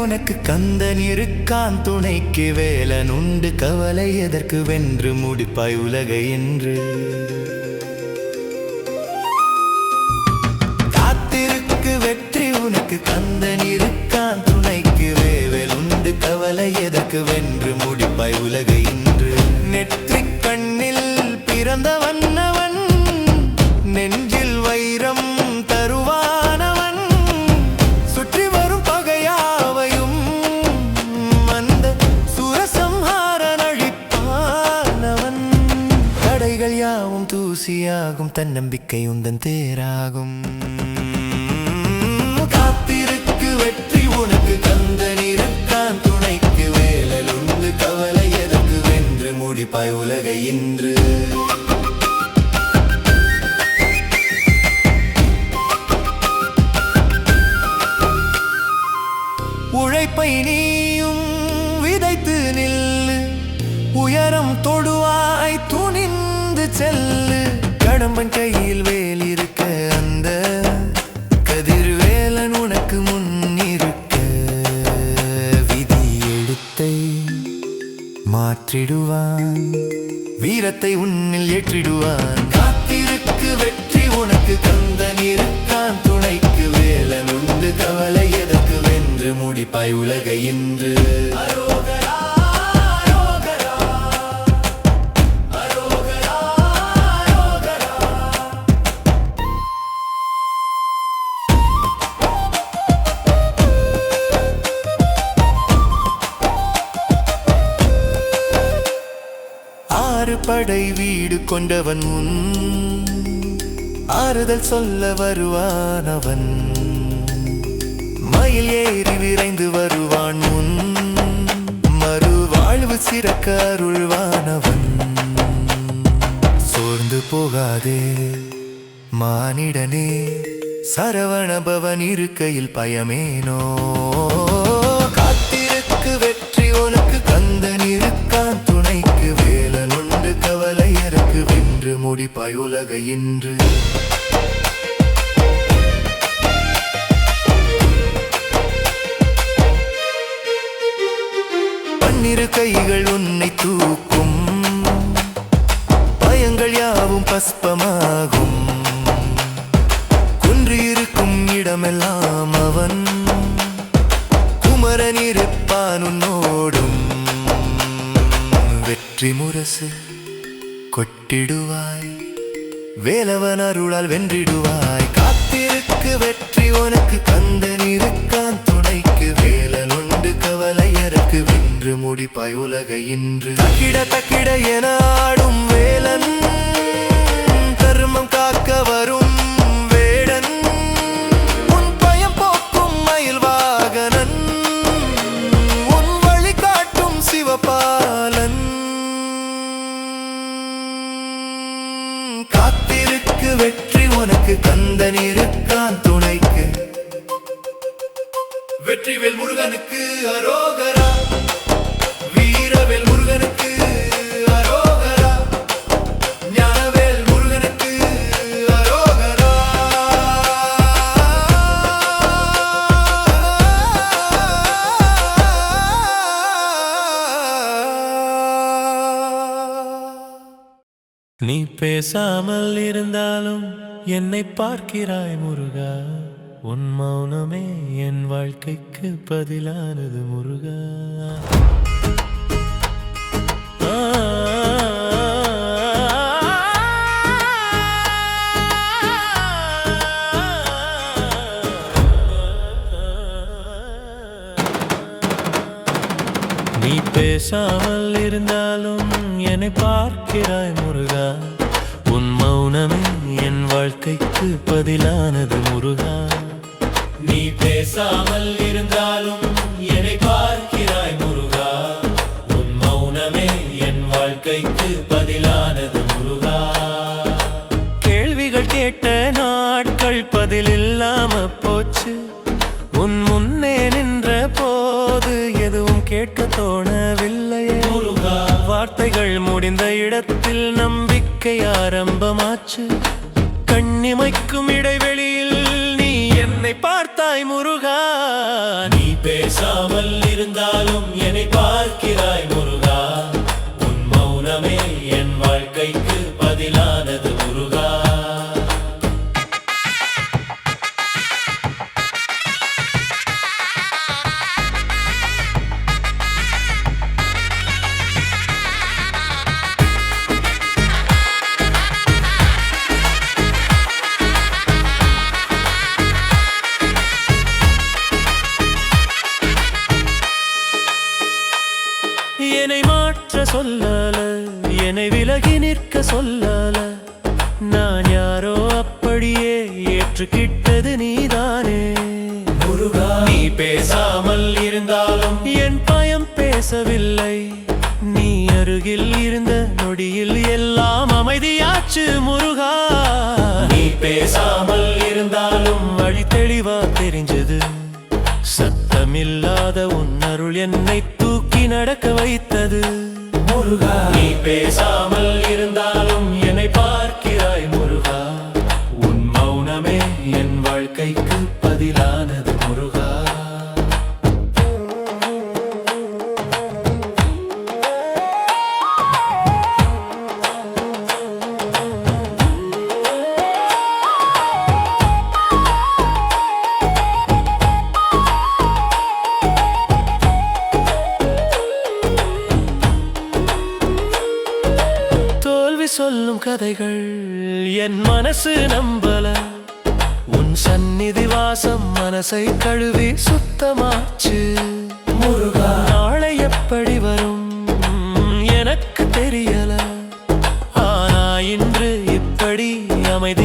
உனக்கு கந்தன் இருக்கான் துணைக்கு வேலன் உண்டு. கவலை எதற்கு வென்று முடிப்பாய் உலகை என்று. தன்னம்பிக்கை உந்தன் தேராகும். காத்திருக்கு வெற்றி உனக்கு தந்த நிறத்தான் துணைக்கு வேலல் உண்டு கவலை எதற்கு வென்று முடிப்பாய் உலகை இன்று. மாற்றிடுவான். வீரத்தை உன்னில் ஏற்றிடுவான். காத்திருக்கு வெற்றி உனக்கு கந்தன் இருக்கான். துணைக்கு வேலன் உண்டு கவலை எதற்கு வென்று முடிப்பாய் உலகை இன்று. படை வீடு கொண்டவன் உன். ஆறுதல் சொல்ல வருவானவன். மயில் ஏறி விரைந்து வருவான் உன். மறுவாழ்வு சிறக்க அருள்வானவன். சோர்ந்து போகாதே மானிடனே. சரவணபவன் இருக்கையில் பயமேனோ. காத்திருக்கு வெற்றி வென்று பயுலக இன்று. பன்னிரு கைகள் வேலவன் அருளால் வென்றிடுவாய். காத்திருக்கு வெற்றி உனக்கு கந்தன் இருக்கான் துணைக்கு. வேலன் உண்டு கவலை வென்று முடிப்பாய் உலக இன்று. தக்கிட தக்கிட என ஆடும் வேலன் தர்மம் காக்க வரும் எனக்கு கந்தன் இருக்கான் துணைக்கு. வெற்றிவேல் முருகனுக்கு அரோகரா. வீரவேல் முருகனுக்கு அரோகரா. ஞானவேல் முருகனுக்கு அரோகரா. நீ பேசாமல் இருந்தாலும் என்னை பார்க்கிறாய் முருகா. உன் மௌனமே என் வாழ்க்கைக்கு பதிலானது முருகா. நீ பேசாமல் இருந்தாலும் என்னை பார்க்கிறாய் முருகா. உன் மௌனமே வாழ்க்கைக்கு பதிலானது முருகா. நீ பேசாமல் இருந்தாலும் என்னை பார்க்கிறாய் முருகா. உன் மௌனமே என் வாழ்க்கைக்கு பதிலானது முருகா. கேள்விகள் கேட்ட நாட்கள் பதில் இல்லாம போச்சு. உன் முன்னே நின்ற போது எதுவும் கேட்க தோணவில்லையே. முருகா. வார்த்தைகள் முடிந்த இடத்தில் நம்பிக்கை ஆரம்பமாச்சு. கண்ணிமைக்கும் இடைவெளியில் நீ என்னை பார்த்தாய் முருகா. நீ பேசாமல் இருந்தாலும் என்னை பார்க்க சொல்லல என்னை விலகி நிற்க சொல்லல. நான் யாரோ அப்படியே ஏற்றுக்கிட்டது நீதானே. முருகா நீ பேசாமல் இருந்தாலும் என் பயம் பேசவில்லை. நீ அருகில் இருந்த நொடியில் எல்லாம் அமைதியாச்சு முருகா. நீ பேசாமல் இருந்தாலும் வழி தெளிவா தெரிஞ்சது. சத்தமில்லாத உன் அருள் என்னை தூக்கி நடக்க வைத்தது. முருகா நீ பேசாமல் இருந்தால்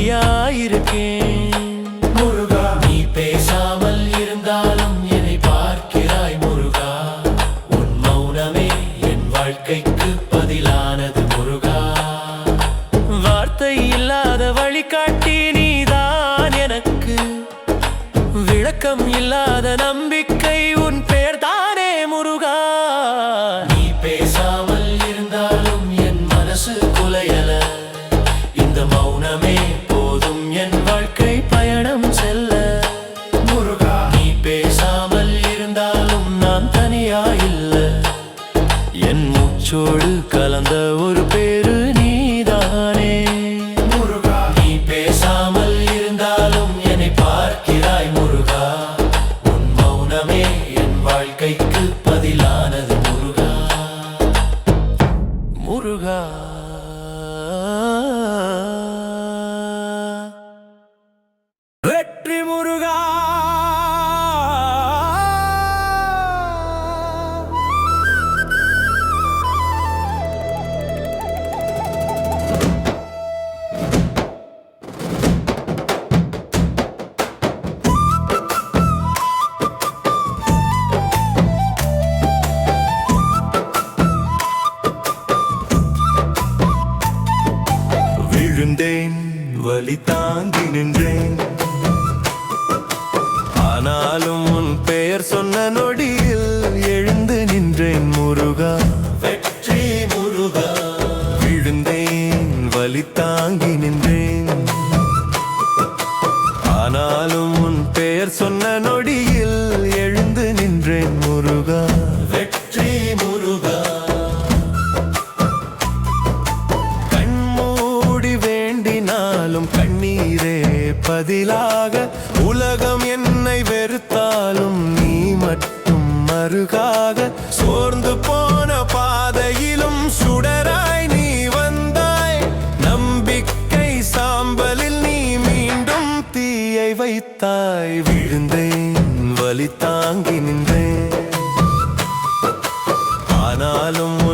துணையாயிருக்கேன்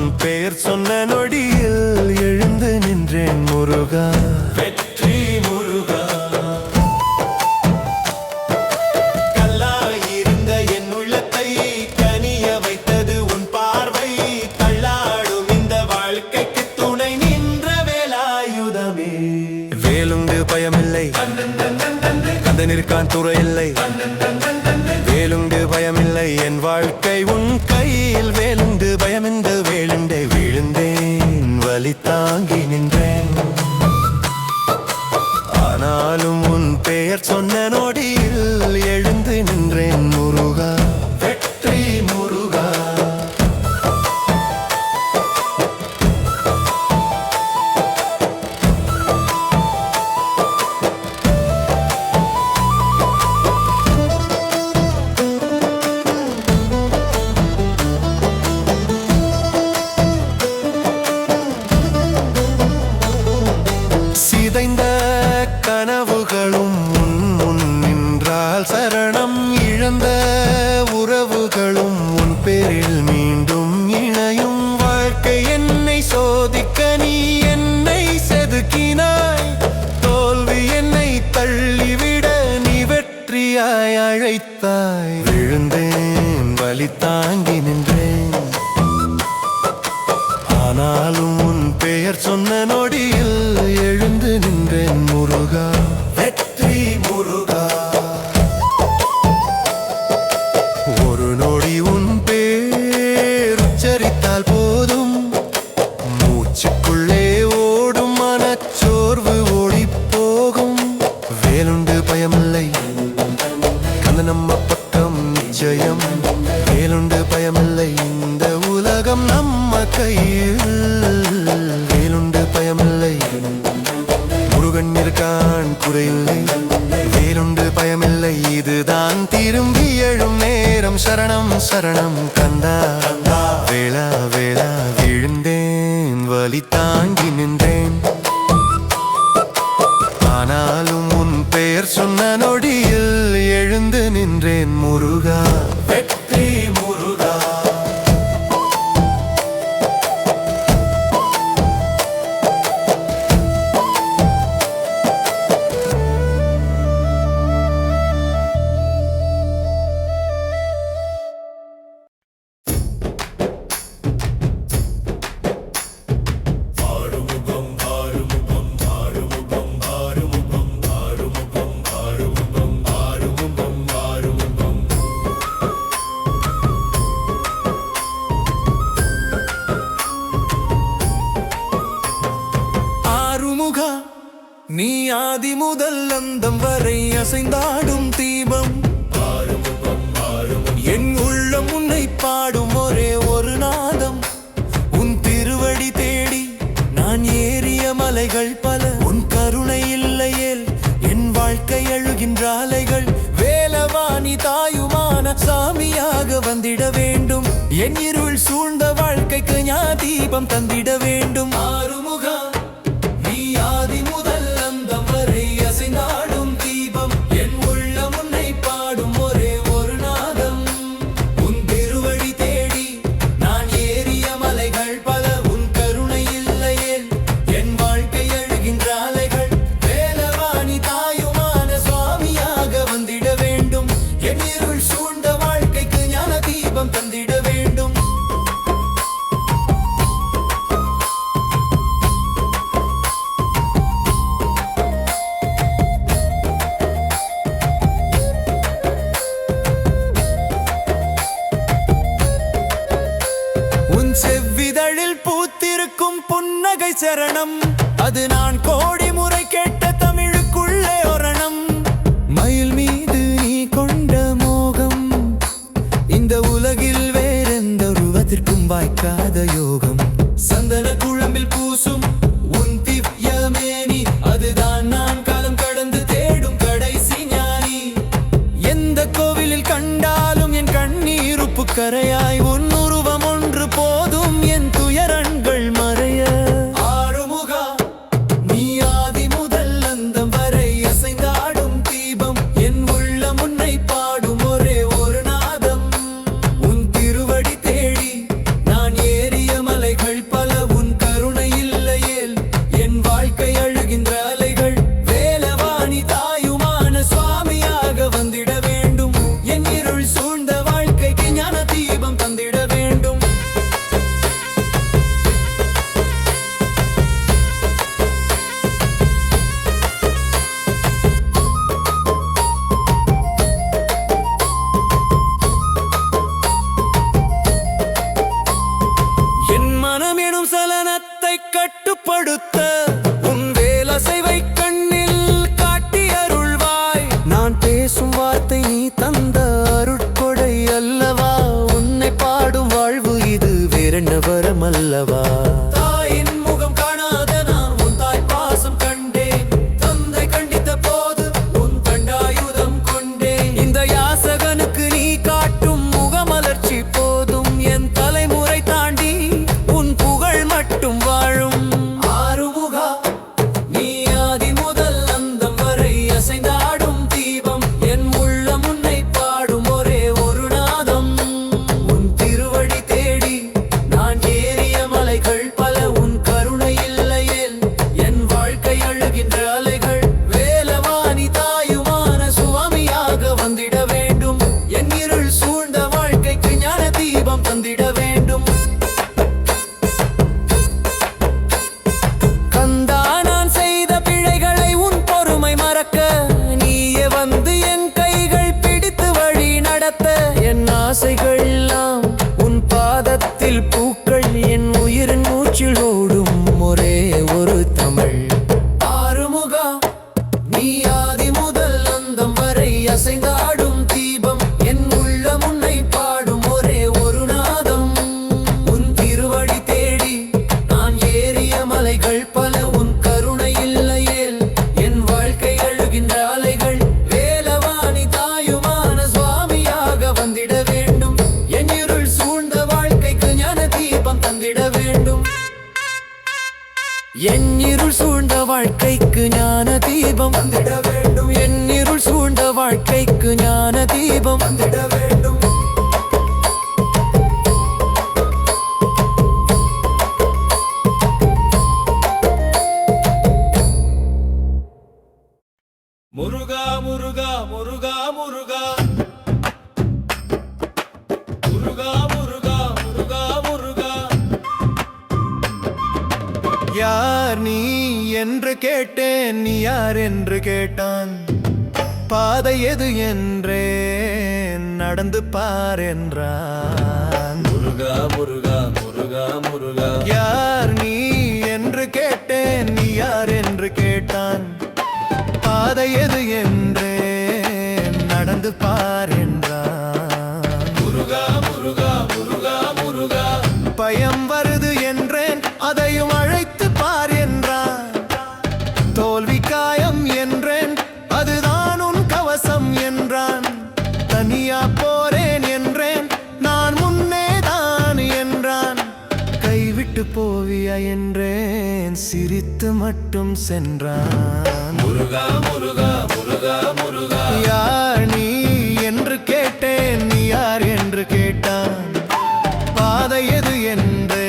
உன் பெயர் சொன்ன நொடியில் எழுந்து நின்றேன் முருகா. வெற்றி முருகா. கல்லாயிருந்த என் உள்ளத்தை கனிய வைத்தது உன் பார்வை. தள்ளாடும் வாழ்க்கைக்கு துணை நின்ற வேலாயுதமே. வேலுங்கு பயமில்லை. கந்தனிற்கான் துறை நின்றேன் முருகா. பாடும் ஒரே ஒரு நாதம். உன் திருவடி தேடி நான் ஏறிய மலைகள் பல. உன் கருணை இல்லையேல் என் வாழ்க்கை அழுகின்ற அலைகள். வேலவாணி தாயுமான சாமியாக வந்திட வேண்டும். என் இருள் சூழ்ந்த வாழ்க்கைக்கு ஞா தீபம் தந்திட வேண்டும். ஆறுமுகம் என்னிருள் சூழ்ந்த வாழ்க்கைக்கு ஞான தீபம் வேண்டும் என்னிருள் சூழ்ந்த வாழ்க்கைக்கு ஞான தீபம் வேண்டும் யார் என்று கேட்டான்? பாதை எது என்றே நடந்து பார் என்றான். முருகா முருகா முருகா முருகா. யார் மட்டும் சென்றான். முருகா முருகா முருகா முருகா. யார் நீ என்று கேட்டேன் நீ யார் என்று கேட்டான். பாதை எது என்று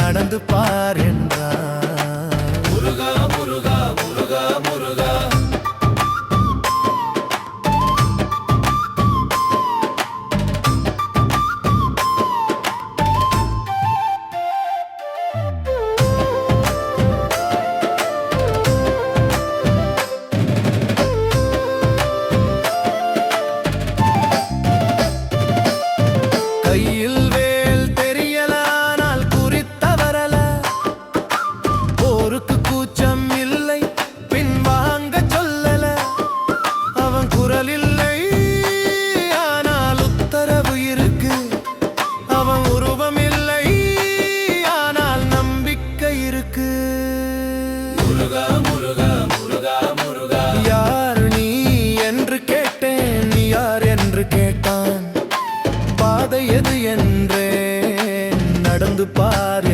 நடந்து பார் என்றான். முருகா முருகா முருகா முருகா. எது என்றே நடந்து பாரு.